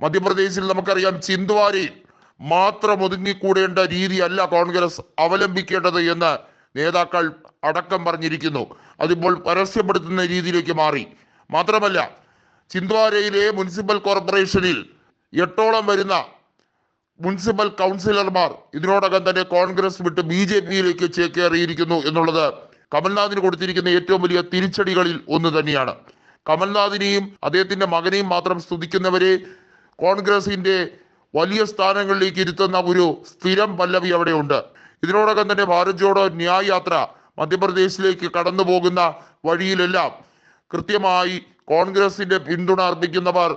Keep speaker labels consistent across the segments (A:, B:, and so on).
A: മധ്യപ്രദേശിൽ നമുക്കറിയാം ചിന്ദ്വാരയിൽ മാത്രം ഒതുങ്ങിക്കൂടേണ്ട രീതിയല്ല കോൺഗ്രസ് അവലംബിക്കേണ്ടത് എന്ന് നേതാക്കൾ അടക്കം പറഞ്ഞിരിക്കുന്നു. അതിപ്പോൾ പരസ്യപ്പെടുത്തുന്ന രീതിയിലേക്ക് മാറി. മാത്രമല്ല ചിന്ദ്വാരയിലെ മുനിസിപ്പൽ കോർപ്പറേഷനിൽ എട്ടോളം വരുന്ന മുനിസിപ്പൽ കൗൺസിലർമാർ ഇതിനോടകം തന്നെ കോൺഗ്രസ് വിട്ട് ബി ജെ പിയിലേക്ക് ചേക്കേറിയിരിക്കുന്നു എന്നുള്ളത് കമൽനാഥിന് കൊടുത്തിരിക്കുന്ന ഏറ്റവും വലിയ തിരിച്ചടികളിൽ ഒന്ന് തന്നെയാണ്. കമൽനാഥിനെയും അദ്ദേഹത്തിന്റെ മകനെയും മാത്രം സ്തുതിക്കുന്നവരെ കോൺഗ്രസിന്റെ വലിയ സ്ഥാനങ്ങളിലേക്ക് ഇരുത്തുന്ന ഒരു സ്ഥിരം പല്ലവി അവിടെയുണ്ട്. ഇതിനോടകം തന്നെ ഭാരത് ജോഡോ ന്യായ യാത്ര മധ്യപ്രദേശിലേക്ക് കടന്നു പോകുന്ന വഴിയിലെല്ലാം കൃത്യമായി കോൺഗ്രസിന്റെ പിന്തുണ അർപ്പിക്കുന്നവർ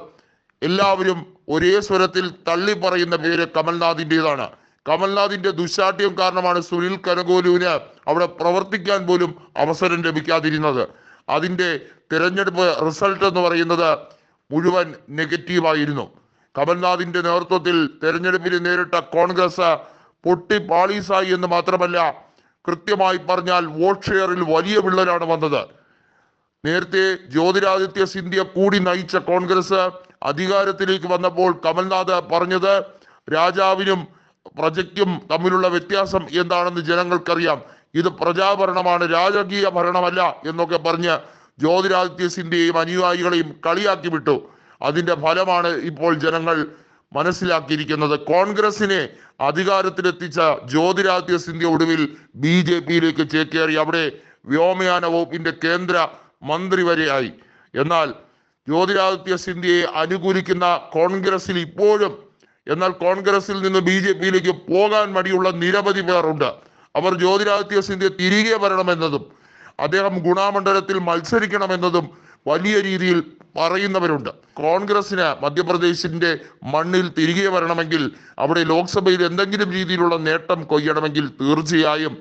A: എല്ലാവരും ഒരേ സ്വരത്തിൽ തള്ളി പറയുന്ന പേര് കമൽനാഥിന്റെതാണ് കമൽനാഥിന്റെ ദുശാഠ്യം കാരണമാണ് സുനിൽ കനകോലുവിന് അവിടെ പ്രവർത്തിക്കാൻ പോലും അവസരം ലഭിക്കാതിരുന്നത്. അതിന്റെ തിരഞ്ഞെടുപ്പ് റിസൾട്ട് എന്ന് പറയുന്നത് മുഴുവൻ നെഗറ്റീവായിരുന്നു. കമൽനാഥിന്റെ നേതൃത്വത്തിൽ തെരഞ്ഞെടുപ്പിൽ നേരിട്ട കോൺഗ്രസ് പൊട്ടി പാളീസായി എന്ന് മാത്രമല്ല കൃത്യമായി പറഞ്ഞാൽ വോട്ട് ഷെയറിൽ വലിയ വിള്ളലാണ് വന്നത്. നേരത്തെ ജ്യോതിരാദിത്യ സിന്ധ്യ കൂടി നയിച്ച കോൺഗ്രസ് അധികാരത്തിലേക്ക് വന്നപ്പോൾ കമൽനാഥ് പറഞ്ഞത് രാജാവിനും പ്രജയ്ക്കും തമ്മിലുള്ള വ്യത്യാസം എന്താണെന്ന് ജനങ്ങൾക്കറിയാം. ഇത് പ്രജാഭരണമാണ് രാജകീയ ഭരണമല്ല എന്നൊക്കെ പറഞ്ഞ് ജ്യോതിരാദിത്യ സിന്ധ്യയും അനുയായികളെയും കളിയാക്കി വിട്ടു. അതിന്റെ ഫലമാണ് ഇപ്പോൾ ജനങ്ങൾ മനസ്സിലാക്കിയിരിക്കുന്നത്. കോൺഗ്രസിനെ അധികാരത്തിലെത്തിച്ച ജ്യോതിരാദിത്യ സിന്ധ്യ ഒടുവിൽ ബി ജെ പിയിലേക്ക് ചേക്കേറി. അവിടെ വ്യോമയാന വകുപ്പിന്റെ കേന്ദ്ര മന്ത്രി വരെയായി. എന്നാൽ ജ്യോതിരാദിത്യ സിന്ധ്യയെ അനുകൂലിക്കുന്ന കോൺഗ്രസിൽ ഇപ്പോഴും എന്നാൽ കോൺഗ്രസിൽ നിന്ന് ബി ജെ പിയിലേക്ക് പോകാൻ മടിയുള്ള നിരവധി പേരുണ്ട്. അവർ ജ്യോതിരാദിത്യ സിന്ധ്യ തിരികെ വരണമെന്നതും അദ്ദേഹം ഗുണാമണ്ഡലത്തിൽ മത്സരിക്കണമെന്നതും വലിയ രീതിയിൽ പറയുന്നവരുണ്ട്. കോൺഗ്രസിന് മധ്യപ്രദേശിന്റെ മണ്ണിൽ തിരികെ വരണമെങ്കിൽ അവിടെ ലോക്സഭയിൽ എന്തെങ്കിലും രീതിയിലുള്ള നേട്ടം കൊയ്യണമെങ്കിൽ തീർച്ചയായും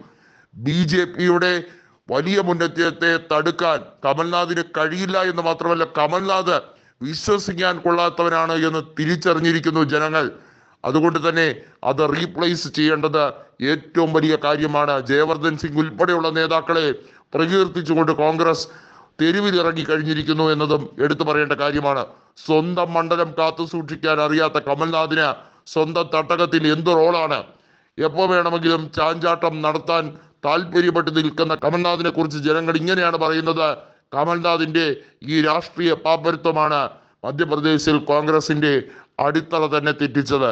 A: ബി ജെ പിയുടെ വലിയ മുന്നേറ്റത്തെ തടുക്കാൻ കമൽനാഥിന് കഴിയില്ല എന്ന് മാത്രമല്ല കമൽനാഥ് വിശ്വസിക്കാൻ കൊള്ളാത്തവനാണ് എന്ന് തിരിച്ചറിഞ്ഞിരിക്കുന്നു ജനങ്ങൾ. അതുകൊണ്ട് തന്നെ അത് റീപ്ലേസ് ചെയ്യേണ്ടത് ഏറ്റവും വലിയ കാര്യമാണ്. ജയവർദ്ധൻ സിംഗ് ഉൾപ്പെടെയുള്ള നേതാക്കളെ പ്രകീർത്തിച്ചുകൊണ്ട് കോൺഗ്രസ് തെരുവിലിറങ്ങി കഴിഞ്ഞിരിക്കുന്നു എന്നതും എടുത്തു പറയേണ്ട കാര്യമാണ്. സ്വന്തം മണ്ഡലം കാത്തു സൂക്ഷിക്കാൻ അറിയാത്ത കമൽനാഥിന് സ്വന്തം തട്ടകത്തിൽ എന്ത് റോളാണ്? എപ്പോ വേണമെങ്കിലും ചാഞ്ചാട്ടം നടത്താൻ താല്പര്യപ്പെട്ട് നിൽക്കുന്ന കമൽനാഥിനെ കുറിച്ച് ജനങ്ങൾ ഇങ്ങനെയാണ് പറയുന്നത്. കമൽനാഥിന്റെ ഈ രാഷ്ട്രീയ പാപ്പരത്വമാണ് മധ്യപ്രദേശിൽ കോൺഗ്രസിന്റെ അടിത്തറ തന്നെ തെറ്റിച്ചത്.